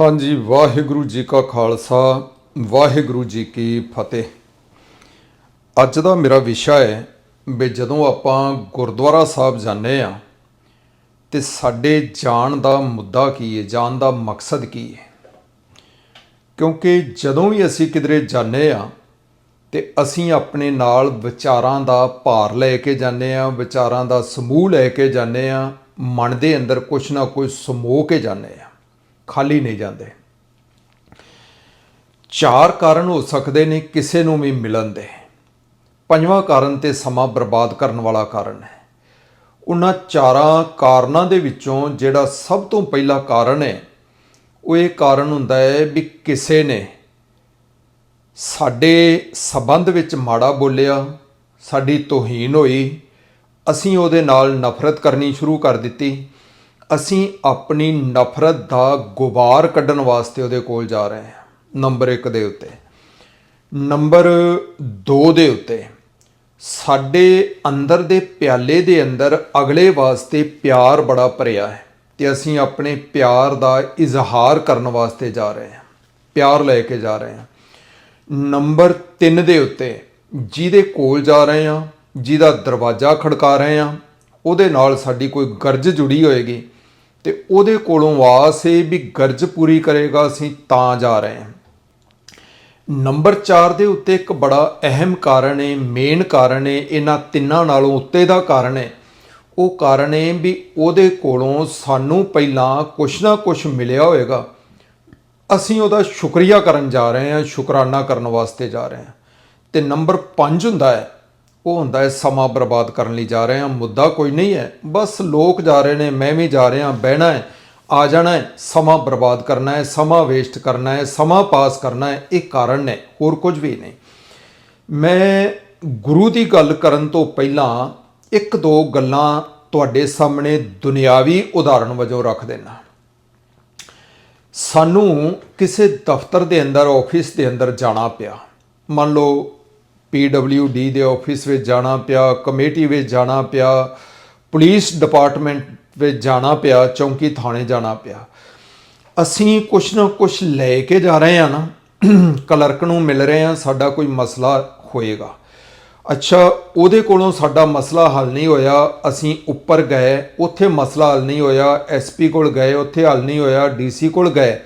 ਹਾਂਜੀ, ਵਾਹਿਗੁਰੂ ਜੀ ਕਾ ਖਾਲਸਾ, ਵਾਹਿਗੁਰੂ ਜੀ ਕੀ ਫਤਿਹ। ਅੱਜ ਦਾ ਮੇਰਾ ਵਿਸ਼ਾ ਹੈ ਵੀ ਜਦੋਂ ਆਪਾਂ ਗੁਰਦੁਆਰਾ ਸਾਹਿਬ ਜਾਂਦੇ ਆ ਤੇ ਸਾਡੇ ਜਾਣ ਦਾ ਮੁੱਦਾ ਕੀ ਹੈ, ਜਾਣ ਦਾ ਮਕਸਦ ਕੀ ਹੈ? ਕਿਉਂਕਿ ਜਦੋਂ ਵੀ ਅਸੀਂ ਕਿਧਰੇ ਜਾਂਦੇ ਆ ਤੇ ਅਸੀਂ ਆਪਣੇ ਨਾਲ ਵਿਚਾਰਾਂ ਦਾ ਭਾਰ ਲੈ ਕੇ ਜਾਂਦੇ ਆ ਵਿਚਾਰਾਂ ਦਾ ਸਮੂਹ ਲੈ ਕੇ ਜਾਂਦੇ ਆ ਮਨ ਦੇ ਅੰਦਰ ਕੁਛ ਨਾ ਕੁਛ ਸਮੋ ਕੇ ਜਾਂਦੇ ਆ ਖਾਲੀ ਨਹੀਂ ਜਾਂਦੇ। ਚਾਰ ਕਾਰਨ ਹੋ ਸਕਦੇ ਨੇ, ਕਿਸੇ ਨੂੰ ਵੀ ਮਿਲਣ ਦੇ। ਪੰਜਵਾਂ ਕਾਰਨ ਤੇ ਸਮਾਂ ਬਰਬਾਦ ਕਰਨ ਵਾਲਾ ਕਾਰਨ ਹੈ। ਉਹਨਾਂ ਚਾਰਾਂ ਕਾਰਨਾਂ ਦੇ ਵਿੱਚੋਂ ਜਿਹੜਾ ਸਭ ਤੋਂ ਪਹਿਲਾ ਕਾਰਨ ਹੈ, ਉਹ ਇਹ ਕਾਰਨ ਹੁੰਦਾ ਹੈ ਵੀ ਕਿਸੇ ਨੇ ਸਾਡੇ ਸਬੰਧ ਵਿੱਚ ਮਾੜਾ ਬੋਲਿਆ, ਸਾਡੀ ਤੋਹੀਨ ਹੋਈ, ਅਸੀਂ ਉਹਦੇ ਨਾਲ ਨਫ਼ਰਤ ਕਰਨੀ ਸ਼ੁਰੂ ਕਰ ਦਿੱਤੀ ਅਸੀਂ ਆਪਣੀ ਨਫ਼ਰਤ ਦਾ ਗੁਬਾਰ ਕੱਢਣ ਵਾਸਤੇ ਉਹਦੇ ਕੋਲ ਜਾ ਰਹੇ ਹਾਂ, ਨੰਬਰ 1 ਦੇ ਉੱਤੇ। ਨੰਬਰ 2 ਦੇ ਉੱਤੇ, ਸਾਡੇ ਅੰਦਰ ਦੇ ਪਿਆਲੇ ਦੇ ਅੰਦਰ ਅਗਲੇ ਵਾਸਤੇ ਪਿਆਰ ਬੜਾ ਭਰਿਆ ਹੈ ਤੇ ਅਸੀਂ ਆਪਣੇ ਪਿਆਰ ਦਾ ਇਜ਼ਹਾਰ ਕਰਨ ਵਾਸਤੇ ਜਾ ਰਹੇ ਹਾਂ, ਪਿਆਰ ਲੈ ਕੇ ਜਾ ਰਹੇ ਹਾਂ। ਨੰਬਰ 3 ਦੇ ਉੱਤੇ, ਜਿਹਦੇ ਕੋਲ ਜਾ ਰਹੇ ਹਾਂ, ਜਿਹਦਾ ਦਰਵਾਜ਼ਾ ਖੜਕਾ ਰਹੇ ਹਾਂ, ਉਹਦੇ ਨਾਲ ਸਾਡੀ ਕੋਈ ਗਰਜ ਜੁੜੀ ਹੋਏਗੀ ਤੇ ਉਹਦੇ ਕੋਲੋਂ ਆਸ ਹੈ ਵੀ ਗਰਜ ਪੂਰੀ ਕਰੇਗਾ, ਅਸੀਂ ਤਾਂ ਜਾ ਰਹੇ ਹਾਂ। ਨੰਬਰ 4 ਦੇ ਉੱਤੇ ਇੱਕ ਬੜਾ ਅਹਿਮ ਕਾਰਨ ਹੈ ਮੇਨ ਕਾਰਨ ਹੈ, ਇਹਨਾਂ ਤਿੰਨਾਂ ਨਾਲੋਂ ਉੱਤੇ ਦਾ ਕਾਰਨ ਹੈ। ਉਹ ਕਾਰਨ ਹੈ ਵੀ ਉਹਦੇ ਕੋਲੋਂ ਸਾਨੂੰ ਪਹਿਲਾਂ ਕੁਛ ਨਾ ਕੁਛ ਮਿਲਿਆ ਹੋਏਗਾ ਅਸੀਂ ਉਹਦਾ ਸ਼ੁਕਰੀਆ ਕਰਨ ਜਾ ਰਹੇ ਹਾਂ, ਸ਼ੁਕਰਾਨਾ ਕਰਨ ਵਾਸਤੇ ਜਾ ਰਹੇ ਹਾਂ। ਤੇ ਨੰਬਰ 5 ਹੁੰਦਾ ਹੈ ਉਹ ਹੁੰਦਾ ਹੈ, ਸਮਾਂ ਬਰਬਾਦ ਕਰਨ ਲਈ ਜਾ ਰਹੇ ਹਾਂ, ਮੁੱਦਾ ਕੋਈ ਨਹੀਂ ਹੈ। ਬਸ ਲੋਕ ਜਾ ਰਹੇ ਨੇ, ਮੈਂ ਵੀ ਜਾ ਰਿਹਾ, ਬਹਿਣਾ ਹੈ, ਆ ਜਾਣਾ ਹੈ, ਸਮਾਂ ਬਰਬਾਦ ਕਰਨਾ ਹੈ, ਸਮਾਂ ਵੇਸਟ ਕਰਨਾ ਹੈ, ਸਮਾਂ ਪਾਸ ਕਰਨਾ ਹੈ, ਇਹ ਕਾਰਨ ਨੇ, ਹੋਰ ਕੁਝ ਵੀ ਨਹੀਂ। ਮੈਂ ਗੁਰੂ ਦੀ ਗੱਲ ਕਰਨ ਤੋਂ ਪਹਿਲਾਂ ਇੱਕ ਦੋ ਗੱਲਾਂ ਤੁਹਾਡੇ ਸਾਹਮਣੇ ਦੁਨਿਆਵੀ ਉਦਾਹਰਣ ਵਜੋਂ ਰੱਖ ਦੇਣਾ ਸਾਨੂੰ ਕਿਸੇ ਦਫ਼ਤਰ ਦੇ ਅੰਦਰ ਆਫਿਸ ਦੇ ਅੰਦਰ ਜਾਣਾ ਪਿਆ। ਮੰਨ ਲਓ ਡੀ ਦੇ ਆਫਿਸ ਵਿੱਚ ਜਾਣਾ ਪਿਆ, ਕਮੇਟੀ ਵਿੱਚ ਜਾਣਾ ਪਿਆ, ਪੁਲਿਸ ਡਿਪਾਰਟਮੈਂਟ ਵਿੱਚ ਜਾਣਾ ਪਿਆ, ਚੌਂਕੀ ਥਾਣੇ ਜਾਣਾ ਪਿਆ। ਅਸੀਂ ਕੁਛ ਨਾ ਕੁਛ ਲੈ ਕੇ ਜਾ ਰਹੇ ਹਾਂ ਨਾ, ਕਲਰਕ ਨੂੰ ਮਿਲ ਰਹੇ ਹਾਂ, ਸਾਡਾ ਕੋਈ ਮਸਲਾ ਹੋਏਗਾ। ਅੱਛਾ, ਉਹਦੇ ਕੋਲੋਂ ਸਾਡਾ ਮਸਲਾ ਹੱਲ ਨਹੀਂ ਹੋਇਆ, ਅਸੀਂ ਉੱਪਰ ਗਏ, ਉੱਥੇ ਮਸਲਾ ਹੱਲ ਨਹੀਂ ਹੋਇਆ ਐਸਪੀ ਕੋਲ ਗਏ, ਉੱਥੇ ਹੱਲ ਨਹੀਂ ਹੋਇਆ ਡੀਸੀ ਕੋਲ ਗਏ,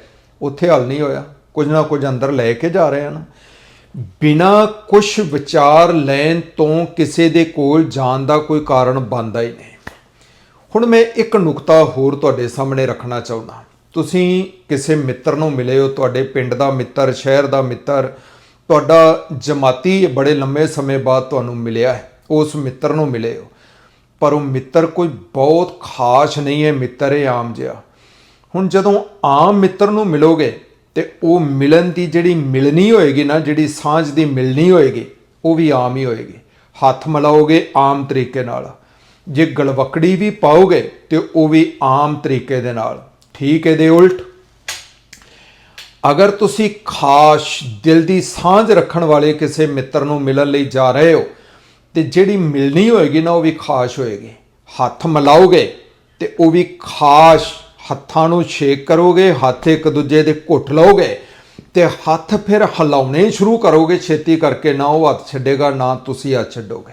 ਉੱਥੇ ਹੱਲ ਨਹੀਂ ਹੋਇਆ। ਕੁਝ ਨਾ ਕੁਝ ਅੰਦਰ ਲੈ ਕੇ ਜਾ ਰਹੇ ਹਨ ਬਿਨਾ ਕੁਝ ਵਿਚਾਰ ਲੈਣ ਤੋਂ ਕਿਸੇ ਦੇ ਕੋਲ ਜਾਣ ਦਾ ਕੋਈ ਕਾਰਨ ਬਣਦਾ ਹੀ ਨਹੀਂ। ਹੁਣ ਮੈਂ ਇੱਕ ਨੁਕਤਾ ਹੋਰ ਤੁਹਾਡੇ ਸਾਹਮਣੇ ਰੱਖਣਾ ਚਾਹੁੰਦਾ। ਤੁਸੀਂ ਕਿਸੇ ਮਿੱਤਰ ਨੂੰ ਮਿਲੇ ਹੋ, ਤੁਹਾਡੇ ਪਿੰਡ ਦਾ ਮਿੱਤਰ, ਸ਼ਹਿਰ ਦਾ ਮਿੱਤਰ, ਤੁਹਾਡਾ ਜਮਾਤੀ ਬੜੇ ਲੰਮੇ ਸਮੇਂ ਬਾਅਦ ਤੁਹਾਨੂੰ ਮਿਲਿਆ ਹੈ, ਉਸ ਮਿੱਤਰ ਨੂੰ ਮਿਲੇ ਹੋ। ਪਰ ਉਹ ਮਿੱਤਰ ਕੋਈ ਬਹੁਤ ਖਾਸ ਨਹੀਂ ਹੈ, ਮਿੱਤਰ ਹੈ ਆਮ ਜਿਹਾ। ਹੁਣ ਜਦੋਂ ਆਮ ਮਿੱਤਰ ਨੂੰ ਮਿਲੋਗੇ ਤੇ ਉਹ ਮਿਲਣ ਦੀ ਜਿਹੜੀ ਮਿਲਣੀ ਹੋਏਗੀ ਨਾ, ਜਿਹੜੀ ਸਾਂਝ ਦੀ ਮਿਲਣੀ ਹੋਏਗੀ, ਉਹ ਵੀ ਆਮ ਹੀ ਹੋਏਗੀ। ਹੱਥ ਮਿਲਾਓਗੇ ਆਮ ਤਰੀਕੇ ਨਾਲ। ਜੇ ਗਲਵਕੜੀ ਵੀ ਪਾਓਗੇ ਤੇ ਉਹ ਵੀ ਆਮ ਤਰੀਕੇ ਦੇ ਨਾਲ। ਠੀਕ ਇਹਦੇ ਉਲਟ। ਅਗਰ ਤੁਸੀਂ ਖਾਸ ਦਿਲ ਦੀ ਸਾਂਝ ਰੱਖਣ ਵਾਲੇ ਕਿਸੇ ਮਿੱਤਰ ਨੂੰ ਮਿਲਣ ਲਈ ਜਾ ਰਹੇ ਹੋ, ਤੇ ਜਿਹੜੀ ਮਿਲਣੀ ਹੋਏਗੀ ਨਾ, ਉਹ ਵੀ ਖਾਸ ਹੋਏਗੀ। ਹੱਥ ਮਿਲਾਓਗੇ ਤੇ ਉਹ ਵੀ ਖਾਸ ਹੱਥਾਂ ਨੂੰ ਛੇਕ ਕਰੋਗੇ, ਹੱਥ ਇੱਕ ਦੂਜੇ ਦੇ ਘੁੱਟ ਲਓਗੇ ਤੇ ਹੱਥ ਫਿਰ ਹਿਲਾਉਣੇ ਸ਼ੁਰੂ ਕਰੋਗੇ, ਛੇਤੀ ਕਰਕੇ ਨਾ ਉਹ ਹੱਥ ਛੱਡੇਗਾ, ਨਾ ਤੁਸੀਂ ਹੱਥ ਛੱਡੋਗੇ।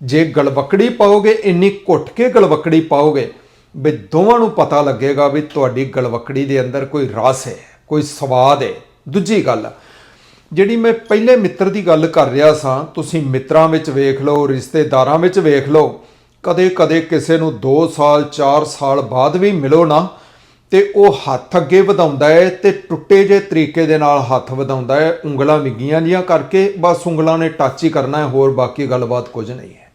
ਜੇ ਗਲਵਕੜੀ ਪਾਓਗੇ, ਇੰਨੀ ਘੁੱਟ ਕੇ ਗਲਵਕੜੀ ਪਾਓਗੇ ਵੀ ਦੋਵਾਂ ਨੂੰ ਪਤਾ ਲੱਗੇਗਾ ਵੀ ਤੁਹਾਡੀ ਗਲਵਕੜੀ ਦੇ ਅੰਦਰ ਕੋਈ ਰਸ ਹੈ, ਕੋਈ ਸਵਾਦ ਹੈ। ਦੂਜੀ ਗੱਲ, ਜਿਹੜੀ ਮੈਂ ਪਹਿਲੇ ਮਿੱਤਰ ਦੀ ਗੱਲ ਕਰ ਰਿਹਾ ਸਾਂ, ਤੁਸੀਂ ਮਿੱਤਰਾਂ ਵਿੱਚ ਵੇਖ ਲਓ, ਰਿਸ਼ਤੇਦਾਰਾਂ ਵਿੱਚ ਵੇਖ ਲਓ ਕਦੇ ਕਦੇ ਕਿਸੇ ਨੂੰ 2 ਸਾਲ 4 ਸਾਲ ਬਾਅਦ ਵੀ ਮਿਲੋ ਨਾ, ਤੇ ਉਹ ਹੱਥ ਅੱਗੇ ਵਧਾਉਂਦਾ ਹੈ ਤੇ ਟੁੱਟੇ ਜੇ ਤਰੀਕੇ ਦੇ ਨਾਲ ਹੱਥ ਵਧਾਉਂਦਾ ਹੈ। ਉਂਗਲਾਂ ਵਿਗੀਆਂ ਜੀਆਂ ਕਰਕੇ ਬਸ ਉਂਗਲਾਂ ਨੇ ਟੱਚ ਹੀ ਕਰਨਾ ਹੈ, ਹੋਰ ਬਾਕੀ ਗੱਲਬਾਤ ਕੁਝ ਨਹੀਂ ਹੈ।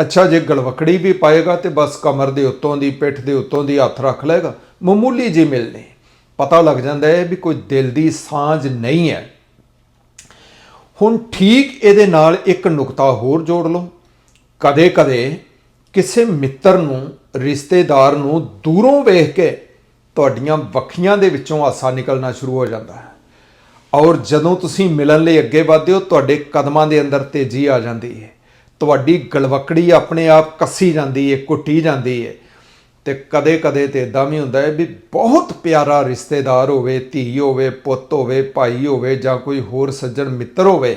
ਅੱਛਾ, ਜੇ ਗਲਵਕੜੀ ਵੀ ਪਾਏਗਾ ਤੇ ਬਸ ਕਮਰ ਦੇ ਉੱਤੋਂ ਦੀ, ਪਿੱਠ ਦੇ ਉੱਤੋਂ ਦੀ ਹੱਥ ਰੱਖ ਲਏਗਾ। ਮਾਮੂਲੀ ਜੀ ਮਿਲਨੇ। ਪਤਾ ਲੱਗ ਜਾਂਦਾ ਹੈ ਵੀ ਕੋਈ ਦਿਲ ਦੀ ਸਾਂਝ ਨਹੀਂ ਹੈ। ਹੁਣ ਠੀਕ ਇਹਦੇ ਨਾਲ ਇੱਕ ਨੁਕਤਾ ਹੋਰ ਜੋੜ ਲਓ। ਕਦੇ-ਕਦੇ ਕਿਸੇ ਮਿੱਤਰ ਨੂੰ, ਰਿਸ਼ਤੇਦਾਰ ਨੂੰ ਦੂਰੋਂ ਵੇਖ ਕੇ ਤੁਹਾਡੀਆਂ ਵੱਖੀਆਂ ਦੇ ਵਿੱਚੋਂ ਆਸਾ ਨਿਕਲਣਾ ਸ਼ੁਰੂ ਹੋ ਜਾਂਦਾ ਹੈ। ਔਰ ਜਦੋਂ ਤੁਸੀਂ ਮਿਲਣ ਲਈ ਅੱਗੇ ਵਧਦੇ ਹੋ, ਤੁਹਾਡੇ ਕਦਮਾਂ ਦੇ ਅੰਦਰ ਤੇਜ਼ੀ ਆ ਜਾਂਦੀ ਹੈ। ਤੁਹਾਡੀ ਗਲਵਕੜੀ ਆਪਣੇ ਆਪ ਕੱਸੀ ਜਾਂਦੀ ਹੈ, ਕੁੱਟੀ ਜਾਂਦੀ ਹੈ। ਤੇ ਕਦੇ-ਕਦੇ ਤੇ ਇਦਾਂ ਵੀ ਹੁੰਦਾ ਹੈ ਵੀ ਬਹੁਤ ਪਿਆਰਾ ਰਿਸ਼ਤੇਦਾਰ ਹੋਵੇ, ਧੀ ਹੋਵੇ, ਪੁੱਤ ਹੋਵੇ, ਭਾਈ ਹੋਵੇ ਜਾਂ ਕੋਈ ਹੋਰ ਸੱਜਣ ਮਿੱਤਰ ਹੋਵੇ,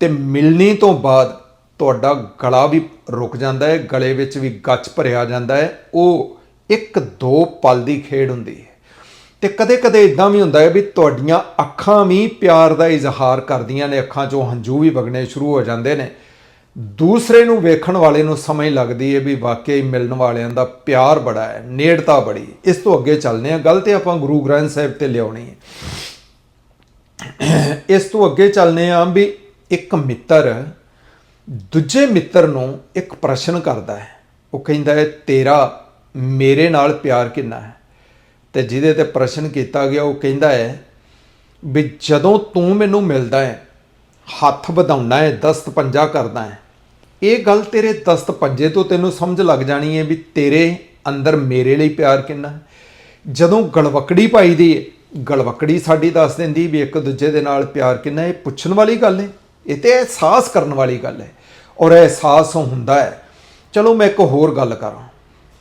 ਤੇ ਮਿਲਣੀ ਤੋਂ ਬਾਅਦ ਤੁਹਾਡਾ ਗਲਾ ਵੀ ਰੁਕ ਜਾਂਦਾ ਹੈ, ਗਲੇ ਵਿੱਚ ਵੀ ਗੱਚ ਭਰਿਆ ਜਾਂਦਾ ਹੈ। ਉਹ ਇੱਕ ਦੋ ਪਲ ਦੀ ਖੇਡ ਹੁੰਦੀ ਹੈ। ਤੇ ਕਦੇ-ਕਦੇ ਇਦਾਂ ਵੀ ਹੁੰਦਾ ਹੈ ਵੀ ਤੁਹਾਡੀਆਂ ਅੱਖਾਂ ਵੀ ਪਿਆਰ ਦਾ ਇਜ਼ਹਾਰ ਕਰਦੀਆਂ ਨੇ, ਅੱਖਾਂ 'ਚੋਂ ਹੰਝੂ ਵੀ ਵਗਣੇ ਸ਼ੁਰੂ ਹੋ ਜਾਂਦੇ ਨੇ। ਦੂਸਰੇ ਨੂੰ ਵੇਖਣ ਵਾਲੇ ਨੂੰ ਸਮਝ ਲੱਗਦੀ ਹੈ ਵੀ ਵਾਕਈ ਮਿਲਣ ਵਾਲਿਆਂ ਦਾ ਪਿਆਰ ਬੜਾ ਹੈ, ਨੇੜਤਾ ਬੜੀ ਇਸ ਤੋਂ ਅੱਗੇ ਚੱਲਦੇ ਹਾਂ। ਗੱਲ ਤੇ ਆਪਾਂ ਗੁਰੂ ਗ੍ਰੰਥ ਸਾਹਿਬ ਤੇ ਲਿਆਉਣੀ ਹੈ। ਇਸ ਤੋਂ ਅੱਗੇ ਚੱਲਨੇ ਆ ਵੀ ਇੱਕ ਮਿੱਤਰ ਦੂਜੇ ਮਿੱਤਰ ਨੂੰ ਇੱਕ ਪ੍ਰਸ਼ਨ ਕਰਦਾ ਹੈ। ਉਹ ਕਹਿੰਦਾ ਹੈ, ਤੇਰਾ ਮੇਰੇ ਨਾਲ ਪਿਆਰ ਕਿੰਨਾ ਹੈ? ਤੇ ਜਿਹਦੇ ਤੇ ਪ੍ਰਸ਼ਨ ਕੀਤਾ ਗਿਆ, ਉਹ ਕਹਿੰਦਾ ਹੈ, ਵੀ ਜਦੋਂ ਤੂੰ ਮੈਨੂੰ ਮਿਲਦਾ ਹੈ, ਹੱਥ ਵਧਾਉਣਾ ਹੈ, ਦਸਤ ਪੰਜਾ ਕਰਦਾ ਹੈ, ਇਹ ਗੱਲ ਤੇਰੇ ਦਸਤ ਪੰਜੇ ਤੋਂ ਤੈਨੂੰ ਸਮਝ ਲੱਗ ਜਾਣੀ ਹੈ ਵੀ ਤੇਰੇ ਅੰਦਰ ਮੇਰੇ ਲਈ ਪਿਆਰ ਕਿੰਨਾ ਜਦੋਂ ਗਲਵਕੜੀ ਪਾਈ ਦੀ ਹੈ, ਗਲਵਕੜੀ ਸਾਡੀ ਦੱਸ ਦਿੰਦੀ ਵੀ ਇੱਕ ਦੂਜੇ ਦੇ ਨਾਲ ਪਿਆਰ ਕਿੰਨਾ ਇਹ ਪੁੱਛਣ ਵਾਲੀ ਗੱਲ ਹੈ, ਇਹ ਤੇ ਅਹਿਸਾਸ ਕਰਨ ਵਾਲੀ ਗੱਲ ਹੈ। ਔਰ ਅਹਿਸਾਸ ਹੁੰਦਾ ਹੈ। ਚਲੋ ਮੈਂ ਇੱਕ ਹੋਰ ਗੱਲ ਕਰਾਂ।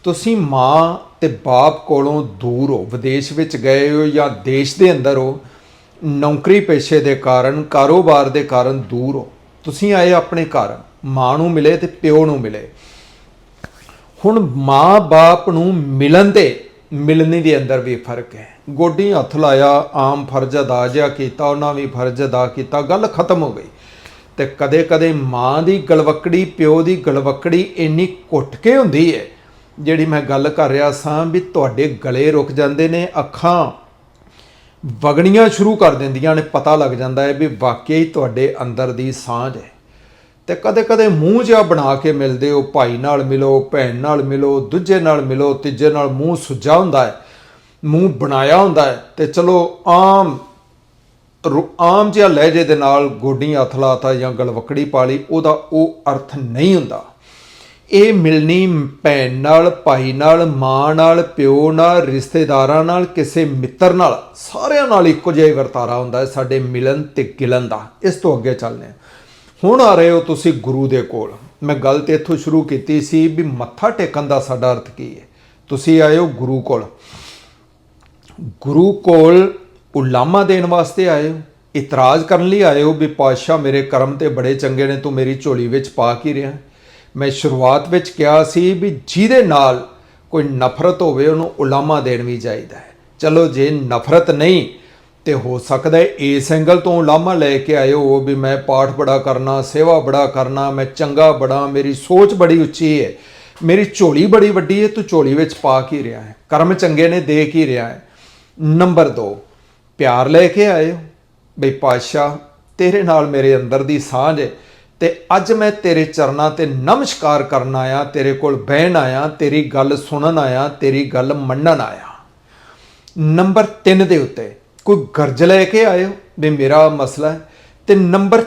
ਤੁਸੀਂ ਮਾਂ ਤੇ ਬਾਪ ਕੋਲੋਂ ਦੂਰ ਹੋ, ਵਿਦੇਸ਼ ਵਿੱਚ ਗਏ ਹੋ ਜਾਂ ਦੇਸ਼ ਦੇ ਅੰਦਰ ਹੋ, ਨੌਕਰੀ ਪੇਸ਼ੇ ਦੇ ਕਾਰਨ, ਕਾਰੋਬਾਰ ਦੇ ਕਾਰਨ ਦੂਰ ਹੋ। ਤੁਸੀਂ ਆਏ ਆਪਣੇ ਘਰ, ਮਾਂ ਨੂੰ ਮਿਲੇ ਤੇ ਪਿਓ ਨੂੰ ਮਿਲੇ। ਹੁਣ ਮਾਂ-ਬਾਪ ਨੂੰ ਮਿਲਣ ਦੇ ਮਿਲਣੀ ਦੇ ਅੰਦਰ ਵੀ ਫ਼ਰਕ ਹੈ। ਗੋਡੀ ਹੱਥ ਲਾਇਆ, ਆਮ ਫਰਜ਼ ਅਦਾ ਜਿਹਾ ਕੀਤਾ, ਉਹਨਾਂ ਵੀ ਫਰਜ਼ ਅਦਾ ਕੀਤਾ, ਗੱਲ ਖਤਮ ਹੋ ਗਈ। ਤੇ ਕਦੇ-ਕਦੇ ਮਾਂ ਦੀ ਗਲਵਕੜੀ, ਪਿਓ ਦੀ ਗਲਵਕੜੀ ਇੰਨੀ ਘੁੱਟ ਕੇ ਹੁੰਦੀ ਹੈ ਜਿਹੜੀ ਮੈਂ ਗੱਲ ਕਰ ਰਿਹਾ ਸਾਂ ਵੀ ਤੁਹਾਡੇ ਗਲੇ ਰੁਕ ਜਾਂਦੇ ਨੇ, ਅੱਖਾਂ ਵਗਣੀਆਂ ਸ਼ੁਰੂ ਕਰ ਦਿੰਦੀਆਂ ਨੇ, ਪਤਾ ਲੱਗ ਜਾਂਦਾ ਹੈ ਵੀ ਵਾਕਈ ਤੁਹਾਡੇ ਅੰਦਰ ਦੀ ਸਾਂਝ ਹੈ ਤੇ ਕਦੇ-ਕਦੇ ਮੂੰਹ ਜਿਹਾ ਬਣਾ ਕੇ ਮਿਲਦੇ ਹੋ, ਭਾਈ ਨਾਲ ਮਿਲੋ, ਭੈਣ ਨਾਲ ਮਿਲੋ, ਦੂਜੇ ਨਾਲ ਮਿਲੋ, ਤੀਜੇ ਨਾਲ ਮੂੰਹ ਸੁੱਜਾ ਹੁੰਦਾ ਹੈ ਮੂੰਹ ਬਣਾਇਆ ਹੁੰਦਾ ਹੈ ਤੇ ਚਲੋ ਆਮ ਆਮ ਜਿਹਾ ਲਹਿਜੇ ਦੇ ਨਾਲ ਗੋਡੀ ਅਥਲਾਤਾ ਜਾਂ ਗਲਵਕੜੀ ਪਾ ਲਈ, ਉਹਦਾ ਉਹ ਅਰਥ ਨਹੀਂ ਹੁੰਦਾ। ਇਹ ਮਿਲਣੀ ਭੈਣ ਨਾਲ, ਭਾਈ ਨਾਲ, ਮਾਂ ਨਾਲ, ਪਿਓ ਨਾਲ, ਰਿਸ਼ਤੇਦਾਰਾਂ ਨਾਲ, ਕਿਸੇ ਮਿੱਤਰ ਨਾਲ, ਸਾਰਿਆਂ ਨਾਲ ਇੱਕੋ ਜਿਹਾ ਵਰਤਾਰਾ ਹੁੰਦਾ ਹੈ, ਸਾਡੇ ਮਿਲਨ ਤੇ ਗਿਲਨ ਦਾ। ਇਸ ਤੋਂ ਅੱਗੇ ਚੱਲਦੇ ਹਾਂ। ਹੁਣ ਆ ਰਹੇ ਹੋ ਤੁਸੀਂ ਗੁਰੂ ਦੇ ਕੋਲ। ਮੈਂ ਗੱਲ ਤੇ ਇੱਥੋਂ ਸ਼ੁਰੂ ਕੀਤੀ ਸੀ ਵੀ ਮੱਥਾ ਟੇਕਣ ਦਾ ਸਾਡਾ ਅਰਥ ਕੀ ਹੈ। ਤੁਸੀਂ ਆਏ ਹੋ ਗੁਰੂ ਕੋਲ। ਗੁਰੂ ਕੋਲ ਉਲਾਮਾ ਦੇਣ ਵਾਸਤੇ ਆਏ ਹੋ? ਇਤਰਾਜ਼ ਕਰਨ ਲਈ ਆਏ ਹੋ ਵੀ ਪਾਤਸ਼ਾਹ ਮੇਰੇ ਕਰਮ ਤੇ ਬੜੇ ਚੰਗੇ ਨੇ, ਤੂੰ ਮੇਰੀ ਝੋਲੀ ਵਿੱਚ ਪਾ ਕੀ ਰਿਹਾ? ਮੈਂ ਸ਼ੁਰੂਆਤ ਵਿੱਚ ਕਿਹਾ ਸੀ ਵੀ ਜਿਹਦੇ ਨਾਲ ਕੋਈ ਨਫ਼ਰਤ ਹੋਵੇ, ਉਹਨੂੰ ਉਲਾਮਾ ਦੇਣ ਵੀ ਚਾਹੀਦਾ ਹੈ। ਚਲੋ ਜੇ ਨਫ਼ਰਤ ਨਹੀਂ ਤੇ ਹੋ ਸਕਦਾ ਹੈ ਇਸ ਐਂਗਲ ਤੋਂ ਉਲਾਮਾ ਲੈ ਕੇ ਆਏ ਹੋ ਵੀ ਮੈਂ ਪਾਠ ਬੜਾ ਕਰਨਾ, ਸੇਵਾ ਬੜਾ ਕਰਨਾ, ਮੈਂ ਚੰਗਾ ਬੜਾ, ਮੇਰੀ ਸੋਚ ਬੜੀ ਉੱਚੀ ਹੈ, ਮੇਰੀ ਝੋਲੀ ਬੜੀ ਵੱਡੀ ਹੈ, ਤੂੰ ਝੋਲੀ ਵਿੱਚ ਪਾ ਕੀ ਰਿਹਾ ਹੈ? ਕਰਮ ਚੰਗੇ ਨੇ, ਦੇ ਕੀ ਰਿਹਾ ਹੈ? ਨੰਬਰ 2 ਪਿਆਰ ਲੈ ਕੇ ਆਏ ਹੋ। ਬਈ ਪਾਤਸ਼ਾਹ, ਤੇਰੇ ਨਾਲ ਮੇਰੇ ਅੰਦਰ ਦੀ ਸਾਂਝ ਹੈ ਤੇ ਅੱਜ ਮੈਂ ਤੇਰੇ ਚਰਨਾਂ ਤੇ ਨਮਸਕਾਰ ਕਰਨ ਆਇਆ, ਤੇਰੇ ਕੋਲ ਬਹਿਣ ਆਇਆ, ਤੇਰੀ ਗੱਲ ਸੁਣਨ ਆਇਆ, ਤੇਰੀ ਗੱਲ ਮੰਨਣ ਆਇਆ। ਨੰਬਰ 3 ਦੇ ਉੱਤੇ ਕੋਈ ਗਰਜ ਲੈ ਕੇ ਆਇਓ ਵੀ ਮੇਰਾ ਮਸਲਾ ਹੈ। ਤੇ ਨੰਬਰ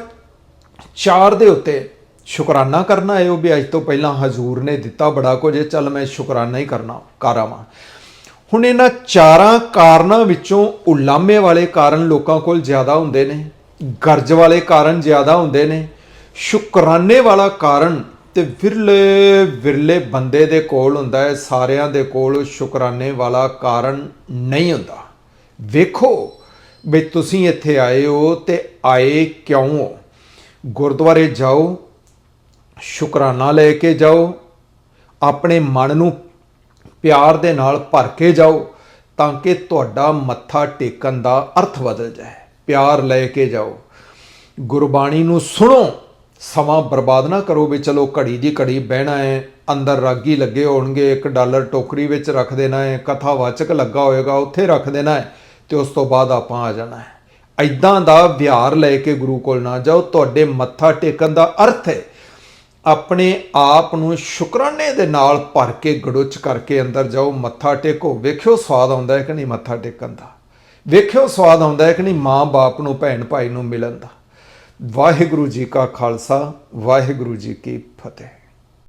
4 ਦੇ ਉੱਤੇ ਸ਼ੁਕਰਾਨਾ ਕਰਨਾ ਆਇਓ ਵੀ ਅੱਜ ਤੋਂ ਪਹਿਲਾਂ ਹਜ਼ੂਰ ਨੇ ਦਿੱਤਾ ਬੜਾ ਕੁਝ, ਚੱਲ ਮੈਂ ਸ਼ੁਕਰਾਨਾ ਹੀ ਕਰਨਾ ਕਰਾਵਾਂ ਹੁਣ ਇਹਨਾਂ ਚਾਰਾਂ ਕਾਰਨਾਂ ਵਿੱਚੋਂ ਉਲਾਮੇ ਵਾਲੇ ਕਾਰਨ ਲੋਕਾਂ ਕੋਲ ਜ਼ਿਆਦਾ ਹੁੰਦੇ ਨੇ, ਗਰਜ ਵਾਲੇ ਕਾਰਨ ਜ਼ਿਆਦਾ ਹੁੰਦੇ ਨੇ, ਸ਼ੁਕਰਾਨੇ ਵਾਲਾ ਕਾਰਨ ਤੇ ਵਿਰਲੇ ਵਿਰਲੇ ਬੰਦੇ ਦੇ ਕੋਲ ਹੁੰਦਾ ਹੈ, ਸਾਰਿਆਂ ਦੇ ਕੋਲ ਸ਼ੁਕਰਾਨੇ ਵਾਲਾ ਕਾਰਨ ਨਹੀਂ ਹੁੰਦਾ। ਵੇਖੋ ਵੀ ਤੁਸੀਂ ਇੱਥੇ ਆਏ ਹੋ ਤੇ ਆਏ ਕਿਉਂ ਹੋ? ਗੁਰਦੁਆਰੇ ਜਾਓ, ਸ਼ੁਕਰਾਨਾ ਲੈ ਕੇ ਜਾਓ, ਆਪਣੇ ਮਨ ਨੂੰ ਪਿਆਰ ਦੇ ਨਾਲ ਭਰ ਕੇ ਜਾਓ ਤਾਂ ਕਿ ਤੁਹਾਡਾ ਮੱਥਾ ਟੇਕਣ ਦਾ ਅਰਥ ਬਦਲ ਜਾਏ। ਪਿਆਰ ਲੈ ਕੇ ਜਾਓ। ਗੁਰਬਾਣੀ ਨੂੰ ਸੁਣੋ। ਸਮਾਂ ਬਰਬਾਦ ਨਾ ਕਰੋ ਵੀ ਚਲੋ ਘੜੀ ਦੀ ਘੜੀ ਬਹਿਣਾ ਹੈ, ਅੰਦਰ ਰਾਗੀ ਲੱਗੇ ਹੋਣਗੇ 1 ਡਾਲਰ ਟੋਕਰੀ ਵਿੱਚ ਰੱਖ ਦੇਣਾ ਹੈ ਕਥਾਵਾਚਕ ਲੱਗਾ ਹੋਏਗਾ, ਉੱਥੇ ਰੱਖ ਦੇਣਾ ਹੈ ਤੇ ਉਸ ਤੋਂ ਬਾਅਦ ਆਪਾਂ ਆ ਜਾਣਾ ਹੈ। ਐਦਾਂ ਦਾ ਵਿਹਾਰ ਲੈ ਕੇ ਗੁਰੂ ਕੋਲ ਨਾ ਜਾਓ। ਤੁਹਾਡੇ ਮੱਥਾ ਟੇਕਣ ਦਾ ਅਰਥ ਹੈ। ਆਪਣੇ ਆਪ ਨੂੰ ਸ਼ੁਕਰਾਨੇ ਦੇ ਨਾਲ ਭਰ ਕੇ ਗੜੁੱਚ ਕਰਕੇ ਅੰਦਰ ਜਾਓ, ਮੱਥਾ ਟੇਕੋ। ਵੇਖਿਓ ਸਵਾਦ ਆਉਂਦਾ ਹੈ ਕਿ ਨਹੀਂ ਮੱਥਾ ਟੇਕਣ ਦਾ? ਵੇਖਿਓ ਸਵਾਦ ਆਉਂਦਾ ਹੈ ਕਿ ਨਹੀਂ ਮਾਂ ਬਾਪ ਨੂੰ ਭੈਣ ਭਾਈ ਨੂੰ ਮਿਲਣ ਦਾ? ਵਾਹਿਗੁਰੂ ਜੀ ਕਾ ਖਾਲਸਾ, ਵਾਹਿਗੁਰੂ ਜੀ ਕੀ ਫਤਿਹ।